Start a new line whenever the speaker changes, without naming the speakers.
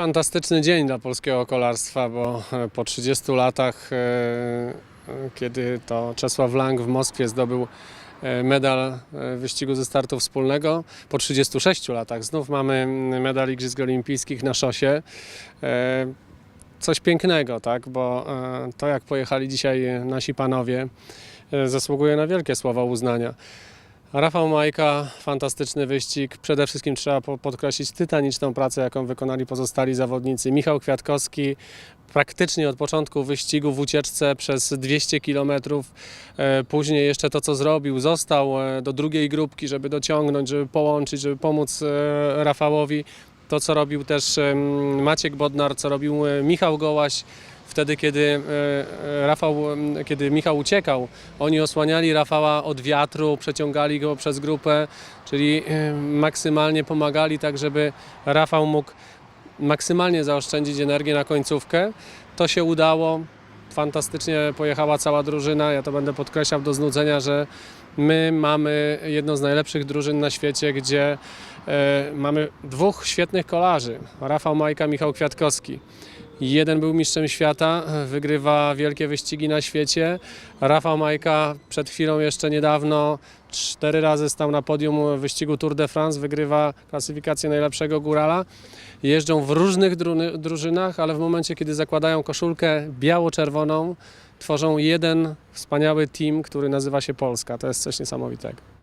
Fantastyczny dzień dla polskiego kolarstwa, bo e, po 30 latach, e, e, kiedy to Czesław Lang w Moskwie zdobył medal wyścigu ze startu wspólnego, po 36 latach znów mamy medal Igrzysk Olimpijskich na szosie. Coś pięknego, tak, bo to jak pojechali dzisiaj nasi panowie zasługuje na wielkie słowa uznania. Rafał Majka, fantastyczny wyścig. Przede wszystkim trzeba po- podkreślić tytaniczną pracę, jaką wykonali pozostali zawodnicy. Michał Kwiatkowski praktycznie od początku wyścigu w ucieczce przez 200 km. Później jeszcze to, co zrobił, został e, do drugiej grupki, żeby dociągnąć, żeby połączyć, żeby pomóc e, Rafałowi. To, co robił też Maciek Bodnar, co robił e, Michał Gołaś. Wtedy, kiedy e, e, Rafał, kiedy Michał uciekał, oni osłaniali Rafała od wiatru, przeciągali go przez grupę, czyli e, maksymalnie pomagali tak, żeby Rafał mógł maksymalnie zaoszczędzić energię na końcówkę. To się udało. Fantastycznie pojechała cała drużyna. Ja to będę podkreślał do znudzenia, że my mamy jedną z najlepszych drużyn na świecie, gdzie mamy dwóch świetnych kolarzy. Rafał Majka, Michał Kwiatkowski. Jeden był mistrzem świata, wygrywa wielkie wyścigi na świecie. Rafał Majka przed chwilą jeszcze niedawno cztery razy stał na podium wyścigu Tour de France, wygrywa klasyfikację najlepszego górala. Jeżdżą w różnych dru- drużynach, ale w momencie, kiedy zakładają koszulkę biało-czerwoną, tworzą jeden wspaniały team, który nazywa się Polska. To jest coś niesamowitego.